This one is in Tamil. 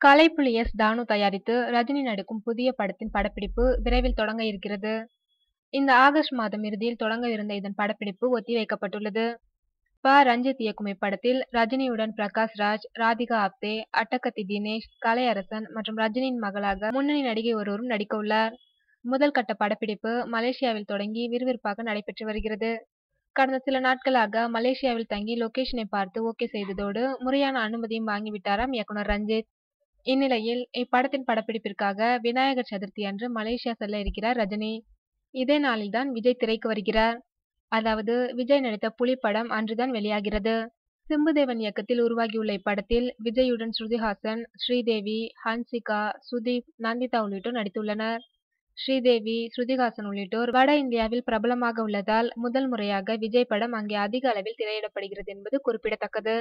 கலைப்புலி எஸ். தானு தயாரித்து ரஜினி நடிக்கும் புதிய படத்தின் படப்பிடிப்பு விரைவில் தொடங்க இருக்கிறது. இந்த ஆகஸ்ட் மாதம் இறுதியில் தொடங்கவிருந்த இதன் படப்பிடிப்பு ஒத்திவைக்கப்பட்டுள்ளது. ப. ரஞ்சித் இயக்கும் இப்படத்தில் ரஜினியுடன் பிரகாஷ் ராஜ், ராதிகா ஆப்தே, அட்டகத்தி தினேஷ், கலையரசன் மற்றும் ரஜினியின் மகளாக முன்னணி நடிகை ஒருவரும் நடிக்கவுள்ளார். முதல் கட்ட படப்பிடிப்பு மலேசியாவில் தொடங்கி விறுவிறுப்பாக நடைபெற்று வருகிறது. கடந்த சில நாட்களாக மலேசியாவில் தங்கி லொகேஷனை பார்த்து ஓகே செய்ததோடு முறையான அனுமதியும் வாங்கிவிட்டாராம் இயக்குனர் ரஞ்சித். இந்நிலையில் இப்படத்தின் படப்பிடிப்பிற்காக விநாயகர் சதுர்த்தி அன்று மலேசியா செல்ல இருக்கிறார் ரஜினி. இதே நாளில்தான் விஜய் திரைக்கு வருகிறார். அதாவது விஜய் நடித்த புலி படம் அன்றுதான் வெளியாகிறது. சிம்புதேவன் இயக்கத்தில் உருவாகியுள்ள இப்படத்தில் விஜயுடன் ஸ்ருதிஹாசன், ஸ்ரீதேவி, ஹன்சிகா, சுதீப், நந்திதா உள்ளிட்டோர் நடித்துள்ளனர். ஸ்ரீதேவி, ஸ்ருதிஹாசன் உள்ளிட்டோர் வட இந்தியாவில் பிரபலமாக உள்ளதால் முதல் முறையாக விஜய் படம் அங்கே அதிக அளவில் திரையிடப்படுகிறது என்பது குறிப்பிடத்தக்கது.